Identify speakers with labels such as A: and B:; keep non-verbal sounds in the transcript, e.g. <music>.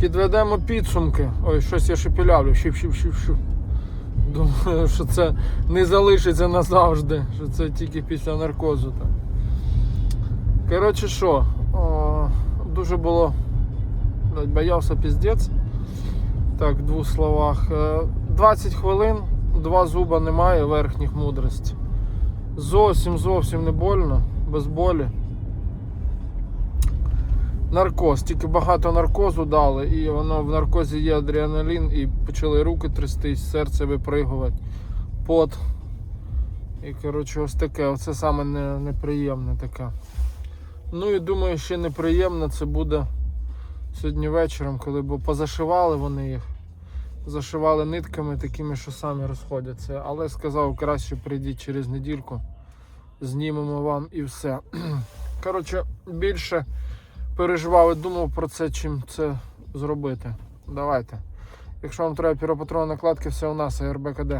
A: Підведемо підсумки. Ой, щось я шепілявлю. щіп Думаю, що це не залишиться назавжди, що це тільки після наркозу. Так. Коротше, що, о, дуже було. Боявся піздець. Так, в двох словах. Е, 20 хвилин, два зуба немає верхніх мудрості. Зовсім зовсім не больно, без болі. Наркоз, тільки багато наркозу дали, і воно в наркозі є адреналін, і почали руки трястись, серце випригувати, пот. І коротше, ось таке, оце саме не, неприємне таке. Ну і думаю, ще неприємне це буде сьогодні вечором, коли бо позашивали вони їх. Зашивали нитками такими, що самі розходяться. Але сказав, краще прийдіть через недільку, знімемо вам і все. <clears throat> Коротше, більше переживав і думав про це, чим це зробити. Давайте. Якщо вам треба піропатронні накладки, все у нас АРБКД.